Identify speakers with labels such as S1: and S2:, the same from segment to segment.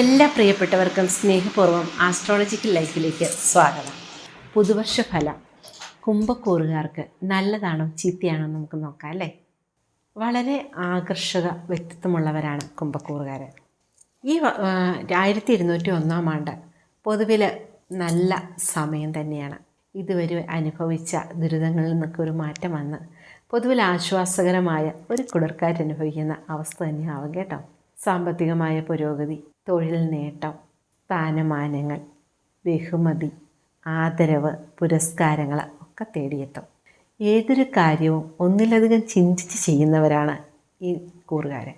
S1: എല്ലാ പ്രിയപ്പെട്ടവർക്കും സ്നേഹപൂർവം ആസ്ട്രോളജിക്കൽ ലൈഫിലേക്ക് സ്വാഗതം. പുതുവർഷ ഫലം. കുംഭക്കൂറുകാർക്ക് നല്ലതാണോ ചീത്തയാണോ നമുക്ക് നോക്കാം അല്ലേ? വളരെ ആകർഷക വ്യക്തിത്വമുള്ളവരാണ് കുംഭക്കൂറുകാർ ഈ ആയിരത്തി ഇരുന്നൂറ്റി ഒന്നാം ആണ്ട് പൊതുവിൽ നല്ല സമയം തന്നെയാണ്. ഇതുവരെ അനുഭവിച്ച ദുരിതങ്ങളിൽ നിന്നൊക്കെ ഒരു മാറ്റം വന്ന് പൊതുവിൽ ആശ്വാസകരമായ ഒരു കുളിർക്കാറ്റ് അനുഭവിക്കുന്ന അവസ്ഥ തന്നെയാവും കേട്ടോ. സാമ്പത്തികമായ പുരോഗതി തൊഴിൽ നേട്ടം സ്ഥാനമാനങ്ങൾ ബഹുമതി ആദരവ് പുരസ്കാരങ്ങൾ ഒക്കെ തേടിയെത്തും. ഏതൊരു കാര്യവും ഒന്നിലധികം ചിന്തിച്ച് ചെയ്യുന്നവരാണ് ഈ കൂറുകാരൻ.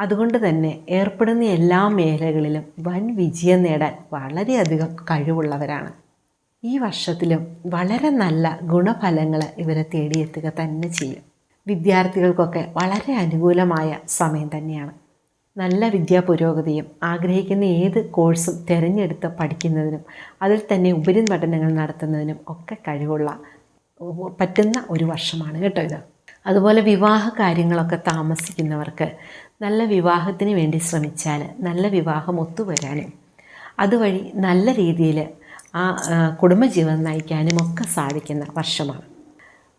S1: അതുകൊണ്ട് തന്നെ ഏർപ്പെടുന്ന എല്ലാ മേഖലകളിലും വൻ വിജയം നേടാൻ വളരെയധികം കഴിവുള്ളവരാണ്. ഈ വർഷത്തിലും വളരെ നല്ല ഗുണഫലങ്ങൾ ഇവരെ തേടിയെത്തുക തന്നെ ചെയ്യും. വിദ്യാർത്ഥികൾക്കൊക്കെ വളരെ അനുകൂലമായ സമയം തന്നെയാണ്. നല്ല വിദ്യാ പുരോഗതിയും ആഗ്രഹിക്കുന്ന ഏത് കോഴ്സും തിരഞ്ഞെടുത്ത് പഠിക്കുന്നതിനും അതിൽ തന്നെ ഉപരി പഠനങ്ങൾ നടത്തുന്നതിനും ഒക്കെ കഴിവുള്ള പറ്റുന്ന ഒരു വർഷമാണ് കേട്ടോ ഇത്. അതുപോലെ വിവാഹ കാര്യങ്ങളൊക്കെ താമസിക്കുന്നവർക്ക് നല്ല വിവാഹത്തിന് വേണ്ടി ശ്രമിച്ചാൽ നല്ല വിവാഹം ഒത്തുവരാനും അതുവഴി നല്ല രീതിയിൽ ആ, കുടുംബജീവിതം നയിക്കാനും ഒക്കെ സാധിക്കുന്ന വർഷമാണ്.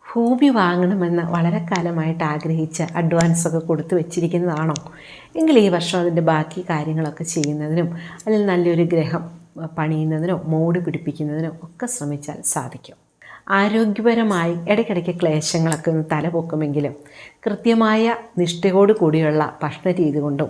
S1: ഭൂമി വാങ്ങണമെന്ന് വളരെ കാലമായിട്ട് ആഗ്രഹിച്ച് അഡ്വാൻസ് ഒക്കെ കൊടുത്തു വെച്ചിരിക്കുന്നതാണോ? എങ്കിൽ ഈ വർഷം അതിന്റെ ബാക്കി കാര്യങ്ങളൊക്കെ ചെയ്യുന്നതിനും അല്ലെങ്കിൽ നല്ലൊരു ഗ്രഹം പണിയുന്നതിനോ മോടി പിടിപ്പിക്കുന്നതിനോ ഒക്കെ ശ്രമിച്ചാൽ സാധിക്കും. ആരോഗ്യപരമായി ഇടയ്ക്കിടയ്ക്ക് ക്ലേശങ്ങളൊക്കെ ഒന്ന് തലപൊക്കുമെങ്കിലും കൃത്യമായ നിഷ്ഠയോട് കൂടിയുള്ള ഭക്ഷണ രീതി കൊണ്ടും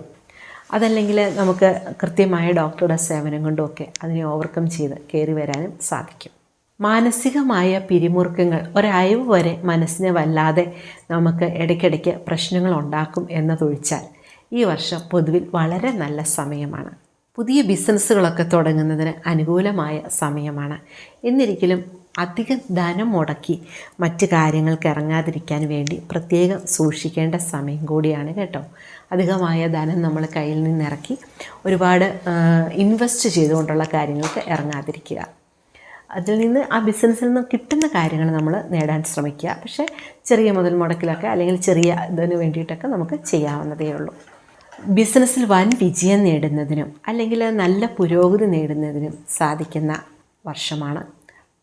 S1: അതല്ലെങ്കിൽ നമുക്ക് കൃത്യമായ ഡോക്ടറുടെ സേവനം കൊണ്ടുമൊക്കെ അതിനെ ഓവർകം ചെയ്ത് കയറി വരാനും സാധിക്കും. മാനസികമായ പിരിമുറുക്കങ്ങൾ ഒരയവ് വരെ മനസ്സിനെ വല്ലാതെ നമുക്ക് ഇടയ്ക്കിടയ്ക്ക് പ്രശ്നങ്ങൾ ഉണ്ടാക്കും എന്നതൊഴിച്ചാൽ ഈ വർഷം പൊതുവിൽ വളരെ നല്ല സമയമാണ്. പുതിയ ബിസിനസ്സുകളൊക്കെ തുടങ്ങുന്നതിന് അനുകൂലമായ സമയമാണ്. എന്നിരിക്കലും അധികം ധനം മുടക്കി മറ്റ് കാര്യങ്ങൾക്ക് ഇറങ്ങാതിരിക്കാൻ വേണ്ടി പ്രത്യേകം സൂക്ഷിക്കേണ്ട സമയം കൂടിയാണ് കേട്ടോ. അധികമായ ധനം നമ്മൾ കയ്യിൽ നിന്ന് ഇറക്കി ഒരുപാട് ഇൻവെസ്റ്റ് ചെയ്തുകൊണ്ടുള്ള കാര്യങ്ങൾക്ക് ഇറങ്ങാതിരിക്കുക. അതിൽ നിന്ന് ആ ബിസിനസ്സിൽ നിന്ന് കിട്ടുന്ന കാര്യങ്ങൾ നമ്മൾ നേടാൻ ശ്രമിക്കുക. പക്ഷേ ചെറിയ മുതൽ മുടക്കിലൊക്കെ അല്ലെങ്കിൽ ചെറിയ ഇതിന് വേണ്ടിയിട്ടൊക്കെ നമുക്ക് ചെയ്യാവുന്നതേ ഉള്ളൂ. ബിസിനസ്സിൽ വൻ വിജയം നേടുന്നതിനും അല്ലെങ്കിൽ നല്ല പുരോഗതി നേടുന്നതിനും സാധിക്കുന്ന വർഷമാണ്.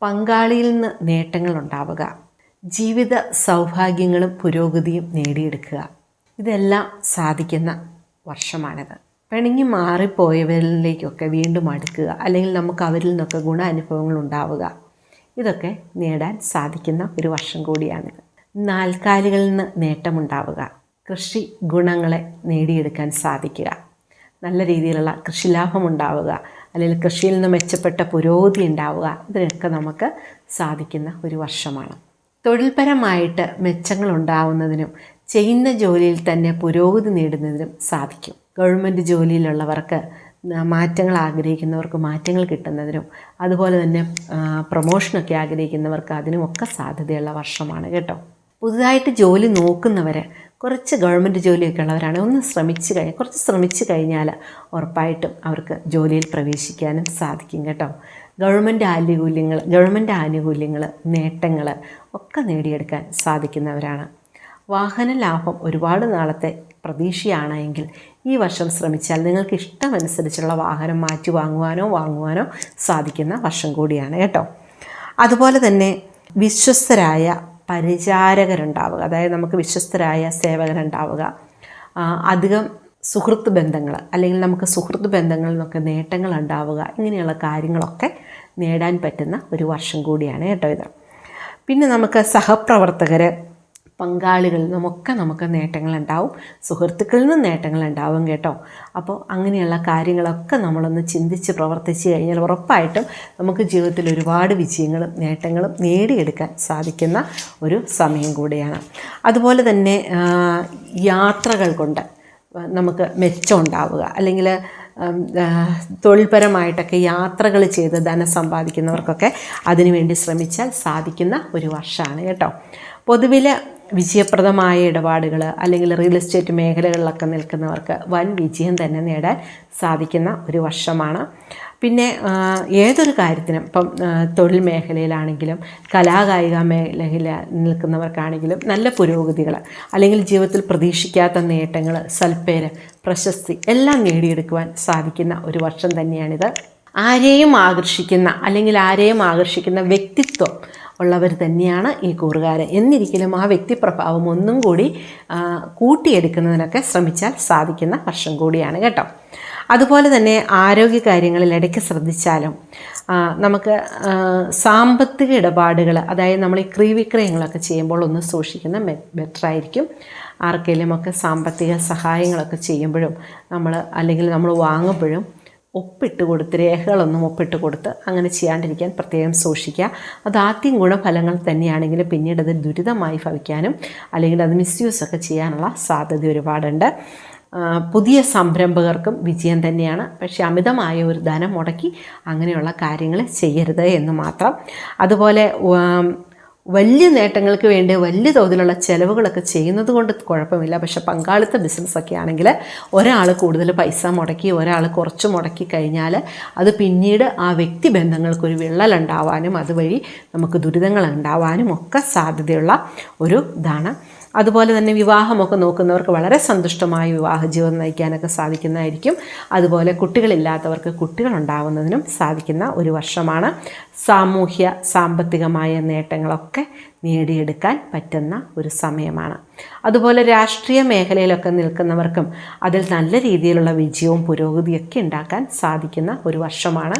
S1: പങ്കാളിയിൽ നിന്ന് നേട്ടങ്ങൾ ഉണ്ടാവുക. ജീവിത സൗഭാഗ്യങ്ങളും പുരോഗതിയും നേടിയെടുക്കുക. ഇതെല്ലാം സാധിക്കുന്ന വർഷമാണിത്. പിണങ്ങി മാറിപ്പോയവരിലേക്കൊക്കെ വീണ്ടും അടുക്കുക. അല്ലെങ്കിൽ നമുക്ക് അവരിൽ നിന്നൊക്കെ ഗുണാനുഭവങ്ങൾ ഉണ്ടാവുക. ഇതൊക്കെ നേടാൻ സാധിക്കുന്ന ഒരു വർഷം കൂടിയാണിത് നാൽക്കാലികളിൽ നിന്ന് നേട്ടമുണ്ടാവുക. കൃഷി ഗുണങ്ങളെ നേടിയെടുക്കാൻ സാധിക്കുക. നല്ല രീതിയിലുള്ള കൃഷിലാഭം ഉണ്ടാവുക അല്ലെങ്കിൽ കൃഷിയിൽ നിന്ന് മെച്ചപ്പെട്ട പുരോഗതി ഉണ്ടാവുക. ഇതിനൊക്കെ നമുക്ക് സാധിക്കുന്ന ഒരു വർഷമാണ്. തൊഴിൽപരമായിട്ട് മെച്ചങ്ങൾ ഉണ്ടാവുന്നതിനും ചെയ്യുന്ന ജോലിയിൽ തന്നെ പുരോഗതി നേടുന്നതിനും സാധിക്കും. ഗവൺമെന്റ് ജോലിയിലുള്ളവർക്ക് മാറ്റങ്ങൾ ആഗ്രഹിക്കുന്നവർക്ക് മാറ്റങ്ങൾ കിട്ടുന്നതിനും അതുപോലെ തന്നെ പ്രൊമോഷനൊക്കെ ആഗ്രഹിക്കുന്നവർക്ക് അതിനുമൊക്കെ സാധ്യതയുള്ള വർഷമാണ് കേട്ടോ. പുതുതായിട്ട് ജോലി നോക്കുന്നവർ കുറച്ച് ഗവൺമെന്റ് ജോലിയൊക്കെ ഉള്ളവരാണ് ഒന്ന് ശ്രമിച്ചു കഴിഞ്ഞാൽ കുറച്ച് ശ്രമിച്ചു കഴിഞ്ഞാൽ ഉറപ്പായിട്ടും അവർക്ക് ജോലിയിൽ പ്രവേശിക്കാനും സാധിക്കും കേട്ടോ. ഗവൺമെന്റ് ആനുകൂല്യങ്ങൾ ഗവൺമെന്റ് ആനുകൂല്യങ്ങൾ നേട്ടങ്ങൾ ഒക്കെ നേടിയെടുക്കാൻ സാധിക്കുന്നവരാണ്. വാഹന ലാഭം ഒരുപാട് നാളത്തെ പ്രതീക്ഷയാണ് എങ്കിൽ ഈ വർഷം ശ്രമിച്ചാൽ നിങ്ങൾക്ക് ഇഷ്ടമനുസരിച്ചുള്ള വാഹനം മാറ്റി വാങ്ങുവാനോ വാങ്ങുവാനോ സാധിക്കുന്ന വർഷം കൂടിയാണ് കേട്ടോ. അതുപോലെ തന്നെ വിശ്വസ്തരായ പരിചാരകരുണ്ടാവുക. അതായത് നമുക്ക് വിശ്വസ്തരായ സേവകരുണ്ടാവുക. അധികം സുഹൃത്ത് ബന്ധങ്ങൾ അല്ലെങ്കിൽ നമുക്ക് സുഹൃത്ത് ബന്ധങ്ങളിൽ നിന്നൊക്കെ നേട്ടങ്ങൾ ഉണ്ടാവുക. ഇങ്ങനെയുള്ള കാര്യങ്ങളൊക്കെ നേടാൻ പറ്റുന്ന ഒരു വർഷം കൂടിയാണ് കേട്ടോ ഇത്. പിന്നെ നമുക്ക് സഹപ്രവർത്തകർ പങ്കാളികളിൽ നിന്നുമൊക്കെ നമുക്ക് നേട്ടങ്ങളുണ്ടാവും സുഹൃത്തുക്കളിൽ നിന്നും നേട്ടങ്ങളുണ്ടാവും കേട്ടോ. അപ്പോൾ അങ്ങനെയുള്ള കാര്യങ്ങളൊക്കെ നമ്മളൊന്ന് ചിന്തിച്ച് പ്രവർത്തിച്ച് കഴിഞ്ഞാൽ ഉറപ്പായിട്ടും നമുക്ക് ജീവിതത്തിൽ ഒരുപാട് വിജയങ്ങളും നേട്ടങ്ങളും നേടിയെടുക്കാൻ സാധിക്കുന്ന ഒരു സമയം കൂടിയാണ്. അതുപോലെ തന്നെ യാത്രകൾ കൊണ്ട് നമുക്ക് മെച്ചം ഉണ്ടാവുക. അല്ലെങ്കിൽ തൊഴിൽപരമായിട്ടൊക്കെ യാത്രകൾ ചെയ്ത് ധനം സമ്പാദിക്കുന്നവർക്കൊക്കെ അതിനുവേണ്ടി ശ്രമിച്ചാൽ സാധിക്കുന്ന ഒരു വർഷമാണ് കേട്ടോ. പൊതുവിൽ വിജയപ്രദമായ ഇടപാടുകൾ അല്ലെങ്കിൽ റിയൽ എസ്റ്റേറ്റ് മേഖലകളിലൊക്കെ നിൽക്കുന്നവർക്ക് വൻ വിജയം തന്നെ നേടാൻ സാധിക്കുന്ന ഒരു വർഷമാണ്. പിന്നെ ഏതൊരു കാര്യത്തിനും ഇപ്പം തൊഴിൽ മേഖലയിലാണെങ്കിലും കലാകായിക മേഖലയിൽ നിൽക്കുന്നവർക്കാണെങ്കിലും നല്ല പുരോഗതികൾ അല്ലെങ്കിൽ ജീവിതത്തിൽ പ്രതീക്ഷിക്കാത്ത നേട്ടങ്ങൾ സൽപ്പേര് പ്രശസ്തി എല്ലാം നേടിയെടുക്കുവാൻ സാധിക്കുന്ന ഒരു വർഷം തന്നെയാണിത്. ആരെയും ആകർഷിക്കുന്ന അല്ലെങ്കിൽ ആരെയും ആകർഷിക്കുന്ന വ്യക്തിത്വം ഉള്ളവർ തന്നെയാണ് ഈ കൂറുകാരൻ. എന്നിരിക്കലും ആ വ്യക്തിപ്രഭാവം ഒന്നും കൂടി കൂട്ടിയെടുക്കുന്നതിനൊക്കെ ശ്രമിച്ചാൽ സാധിക്കുന്ന വർഷം കൂടിയാണ് കേട്ടോ. അതുപോലെ തന്നെ ആരോഗ്യ കാര്യങ്ങളിൽ ഇടയ്ക്ക് ശ്രദ്ധിച്ചാലും നമുക്ക് സാമ്പത്തിക ഇടപാടുകൾ അതായത് നമ്മൾ ഈ ക്രീവിക്രയങ്ങളൊക്കെ ചെയ്യുമ്പോൾ ഒന്ന് സൂക്ഷിക്കുന്ന ബെറ്റർ ആയിരിക്കും ആർക്കെങ്കിലുമൊക്കെ സാമ്പത്തിക സഹായങ്ങളൊക്കെ ചെയ്യുമ്പോഴും നമ്മൾ അല്ലെങ്കിൽ നമ്മൾ വാങ്ങുമ്പോഴും ഒപ്പിട്ട് കൊടുത്ത് രേഖകളൊന്നും ഒപ്പിട്ട് കൊടുത്ത് അങ്ങനെ ചെയ്യാണ്ടിരിക്കാൻ പ്രത്യേകം സൂക്ഷിക്കുക. അത് ആദ്യം ഗുണഫലങ്ങൾ തന്നെയാണെങ്കിൽ പിന്നീട് അത് ദുരിതമായി ഭവിക്കാനും അല്ലെങ്കിൽ അത് മിസ്യൂസ് ഒക്കെ ചെയ്യാനുള്ള സാധ്യത ഒരുപാടുണ്ട്. പുതിയ സംരംഭകർക്കും വിജയം തന്നെയാണ്. പക്ഷെ അമിതമായ ഒരു ധനം മുടക്കി അങ്ങനെയുള്ള കാര്യങ്ങൾ ചെയ്യരുത് എന്ന് മാത്രം. അതുപോലെ വലിയ നേട്ടങ്ങൾക്ക് വേണ്ടി വലിയ തോതിലുള്ള ചിലവുകളൊക്കെ ചെയ്യുന്നത് കൊണ്ട് കുഴപ്പമില്ല. പക്ഷെ പങ്കാളിത്ത ബിസിനസ്സൊക്കെ ആണെങ്കിൽ ഒരാൾ കൂടുതൽ പൈസ മുടക്കി ഒരാൾ കുറച്ച് മുടക്കി കഴിഞ്ഞാൽ അത് പിന്നീട് ആ വ്യക്തി ബന്ധങ്ങൾക്കൊരു വിള്ളലുണ്ടാവാനും അതുവഴി നമുക്ക് ദുരിതങ്ങൾ ഉണ്ടാവാനും ഒക്കെ സാധ്യതയുള്ള ഒരു ഇതാണ്. അതുപോലെ തന്നെ വിവാഹമൊക്കെ നോക്കുന്നവർക്ക് വളരെ സന്തുഷ്ടമായ വിവാഹ ജീവിതം നയിക്കാനൊക്കെ സാധിക്കുന്നതായിരിക്കും. അതുപോലെ കുട്ടികളില്ലാത്തവർക്ക് കുട്ടികൾ കുട്ടികളുണ്ടാവുന്നതിനും സാധിക്കുന്ന ഒരു വർഷമാണ് സാമൂഹ്യ സാമ്പത്തികമായ നേട്ടങ്ങളൊക്കെ നേടിയെടുക്കാൻ പറ്റുന്ന ഒരു സമയമാണ്. അതുപോലെ രാഷ്ട്രീയ മേഖലയിലൊക്കെ നിൽക്കുന്നവർക്കും അതിൽ നല്ല രീതിയിലുള്ള വിജയവും പുരോഗതിയൊക്കെ ഉണ്ടാക്കാൻ സാധിക്കുന്ന ഒരു വർഷമാണ്.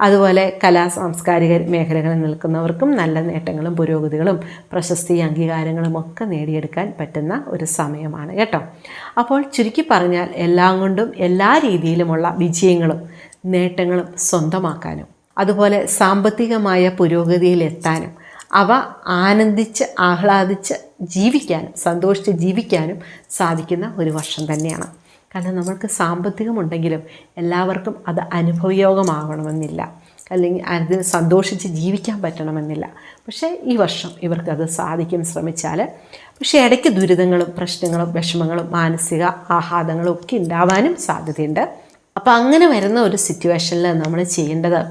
S1: അതുപോലെ കലാ സാംസ്കാരിക മേഖലകളിൽ നിൽക്കുന്നവർക്കും നല്ല നേട്ടങ്ങളും പുരോഗതികളും പ്രശസ്തി അംഗീകാരങ്ങളും ഒക്കെ നേടിയെടുക്കാൻ പറ്റുന്ന ഒരു സമയമാണ് കേട്ടോ. അപ്പോൾ ചുരുക്കി പറഞ്ഞാൽ എല്ലാം കൊണ്ടും എല്ലാ രീതിയിലുമുള്ള വിജയങ്ങളും നേട്ടങ്ങളും സ്വന്തമാക്കാനും അതുപോലെ സാമ്പത്തികമായ പുരോഗതിയിലെത്താനും അവ ആനന്ദിച്ച് ആഹ്ലാദിച്ച് ജീവിക്കാനും സന്തോഷിച്ച് ജീവിക്കാനും സാധിക്കുന്ന ഒരു വർഷം തന്നെയാണ്. കാരണം നമ്മൾക്ക് സാമ്പത്തികമുണ്ടെങ്കിലും എല്ലാവർക്കും അത് അനുഭവയോഗമാകണമെന്നില്ല. അല്ലെങ്കിൽ അതിന് സന്തോഷിച്ച് ജീവിക്കാൻ പറ്റണമെന്നില്ല. പക്ഷേ ഈ വർഷം ഇവർക്കത് സാധിക്കും ശ്രമിച്ചാൽ പക്ഷേ ഇടയ്ക്ക് ദുരിതങ്ങളും പ്രശ്നങ്ങളും വിഷമങ്ങളും മാനസിക ആഹ്ലാദങ്ങളും ഒക്കെ ഉണ്ടാവാനും സാധ്യതയുണ്ട്. അപ്പോൾ അങ്ങനെ വരുന്ന ഒരു സിറ്റുവേഷനിൽ നമ്മൾ ചെയ്യേണ്ടത്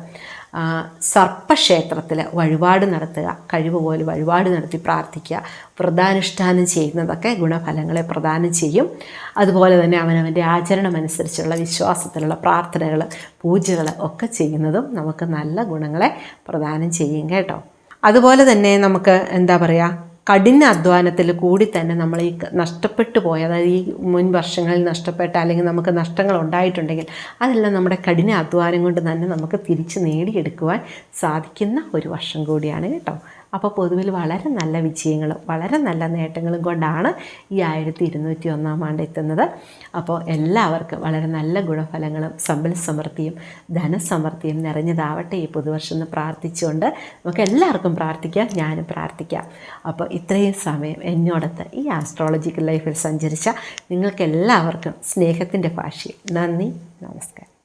S1: സർപ്പക്ഷേത്രത്തിൽ വഴിപാട് നടത്തുക കഴിവ് പോലെ വഴിപാട് നടത്തി പ്രാർത്ഥിക്കുക വ്രതാനുഷ്ഠാനം ചെയ്യുന്നതൊക്കെ ഗുണഫലങ്ങളെ പ്രദാനം ചെയ്യും. അതുപോലെ തന്നെ അവനവന്റെ ആചരണം അനുസരിച്ചുള്ള വിശ്വാസത്തിലുള്ള പ്രാർത്ഥനകൾ പൂജകൾ ഒക്കെ ചെയ്യുന്നതും നമുക്ക് നല്ല ഗുണങ്ങളെ പ്രദാനം ചെയ്യും കേട്ടോ. അതുപോലെ തന്നെ നമുക്ക് എന്താ പറയുക കഠിന അധ്വാനത്തിൽ കൂടി തന്നെ നമ്മൾ ഈ നഷ്ടപ്പെട്ടു പോയ അതായത് ഈ മുൻ വർഷങ്ങളിൽ നഷ്ടപ്പെട്ട അല്ലെങ്കിൽ നമുക്ക് നഷ്ടങ്ങൾ ഉണ്ടായിട്ടുണ്ടെങ്കിൽ അതെല്ലാം നമ്മുടെ കഠിന അധ്വാനം കൊണ്ട് തന്നെ നമുക്ക് തിരിച്ച് നേടിയെടുക്കുവാൻ സാധിക്കുന്ന ഒരു വർഷം കൂടിയാണ് കേട്ടോ. അപ്പോൾ പൊതുവിൽ വളരെ നല്ല വിജയങ്ങളും വളരെ നല്ല നേട്ടങ്ങളും കൊണ്ടാണ് ഈ ആയിരത്തി ഇരുന്നൂറ്റി ഒന്നാം ആണ്ട് എത്തുന്നത്. അപ്പോൾ എല്ലാവർക്കും വളരെ നല്ല ഗുണഫലങ്ങളും സമ്പൽ സമൃദ്ധിയും ധനസമൃദ്ധിയും നിറഞ്ഞതാവട്ടെ ഈ പുതുവർഷം എന്ന് പ്രാർത്ഥിച്ചുകൊണ്ട് നമുക്ക് എല്ലാവർക്കും പ്രാർത്ഥിക്കാം ഞാനും പ്രാർത്ഥിക്കാം. അപ്പോൾ ഇത്രയും സമയം എന്നോടത്ത് ഈ ആസ്ട്രോളജിക്കൽ ലൈഫിൽ സഞ്ചരിച്ച നിങ്ങൾക്ക് എല്ലാവർക്കും സ്നേഹത്തിന്റെ ഭാഷയിൽ നന്ദി നമസ്കാരം.